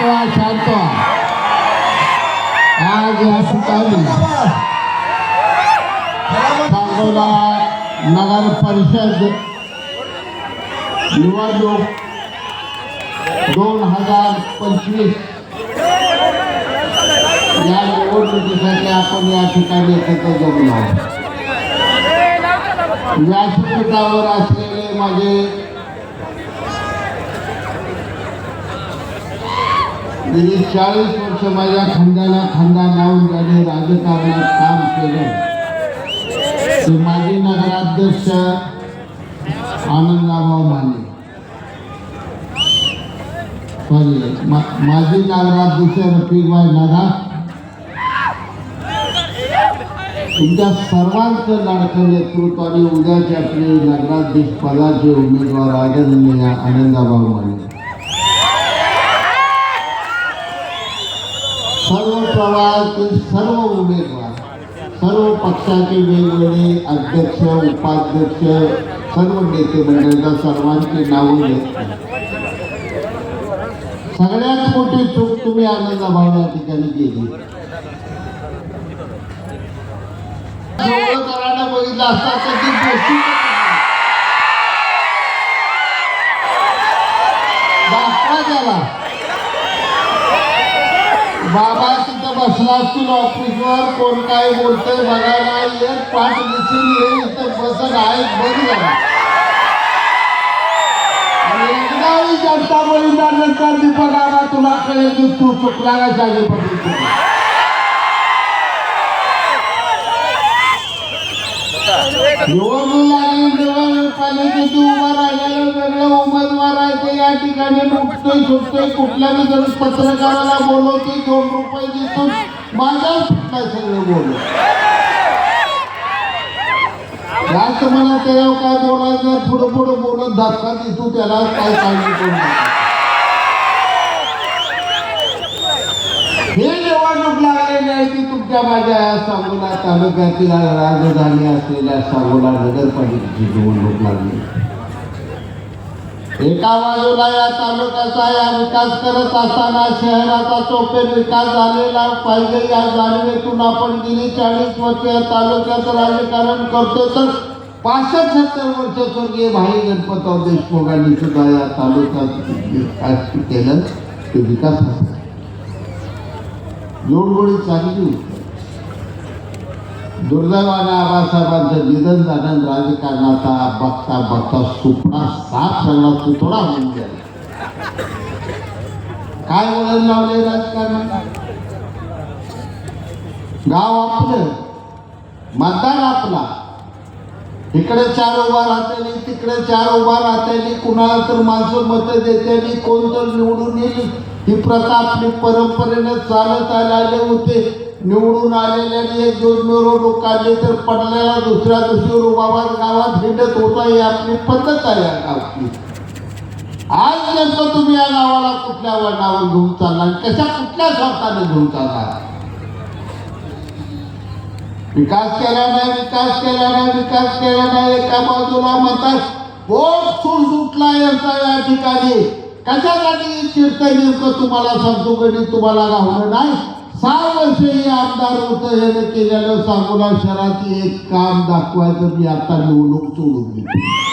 शांत व्हा शांत व्हा आज या ठिकाणी सांगोला नगर परिषद निवडणूक दोन हजार पंचवीस. या निवडणुकीसाठी आपण या ठिकाणी एकत्र जमलो आहोत. व्यासपीठावर असलेले माझे गेली चाळीस वर्ष माझ्या खांद्याला खांदा लावून त्याने राजकारणात काम केलं. ते माजी नगराध्यक्ष आनंदाभाऊ माने. सॉरी माजी नगराध्यक्ष रफिकभाई नगा तुमच्या सर्वांचं लाडकं नेतृत्व आणि उद्याचे आपले नगराध्यक्ष पदाचे उमेदवार आदरणीय आनंदाभाऊ माने. सर्व प्रवाहातील सर्व उमेदवार सर्व पक्षाचे वेगवेगळे अध्यक्ष उपाध्यक्ष सर्व नेते मंडळीला सर्वांची नावं घेत सगळ्यात मोठी चूक तुम्ही आनंदाभाऊ या ठिकाणी केली. बघितलं असता तिथं बसला असतील ऑफिसवर कोण काय बोलतंय बघायला एक पाठ दिसून येईल इथं बसत आहे बंद झाला आणि एकदाही जनता दीपक आबा तुला कळेल की तू चुकला का जागे पडली. निवडणूक लागली नगरपालिकेत उभा राहिलेलं वेगळं उमेदवार आहे ते या ठिकाणी उठतोय सुटतोय कुठल्या जर पत्रकाराला बोलवतोय दोन रुपये देतो. माझा सुटला सगळं बोलू जास्त म्हणा त्याच्यावर काय बोलायचं? पुढं पुढं बोलत धक्का देतो त्याला. काय सांगितलं करू नका हे निवडणूक लागलेली आहे तुमच्या माझ्या सांगोला तालुक्यातील राजधानी असलेल्या सांगोला नगरपालिकेची निवडणूक लागली. एका बाजूला या तालुक्याचा या विकास करत असताना शहराचा चोपेर विकास झालेला पाहिजे या जाणीवेतून आपण गेली चाळीस वर्ष या तालुक्याचं राजकारण करतो तर पासष्ट सत्तर वर्ष स्वर्गीय भाई गणपतराव देशमुखांनी सुद्धा या तालुक्यात विकास केलं ते विकास जोडगोळी चांगली होती. दुर्दैवाने आबासाहेबांचं निधन झालं राजकारणाचा बघता बघता सुपडा साफ झाला तू थोडा होऊन गेला. काय वळण लावले राजकारण गाव आपलं मतदार आपला. इकडे चार उभा राहतेली तिकडे चार उभा राहतेली कुणाला तर माणसं मतं देतेली कोण तर निवडून येईल. ही प्रथा आपली परंपरेनं चालत आलेले होते. निवडून आलेल्याने एक दोन मिरवणूक काढली तर पडलेला दुसऱ्या दिवशी रुबाबाद गावात हिंडत होता ही आपली पद्धत आहे या गावची आज नेमकं तुम्ही या गावाला कुठल्या वर्णावर घेऊन चालला कशा कुठल्या स्वार्थाने घेऊन चालला विकास केला नाही विकास केला नाही विकास केला नाही. एका बाजूला म्हणतात बोट सूट सुटला यांचा या ठिकाणी. कशासाठी चिरतंय नेमकं तुम्हाला सांगतो कधी तुम्हाला गावलं नाही? सहा वर्ष हे आमदार होतं हे केल्यानं सांगोला शहरात एक काम दाखवायचं मी आता निवडणूक सोडून दिली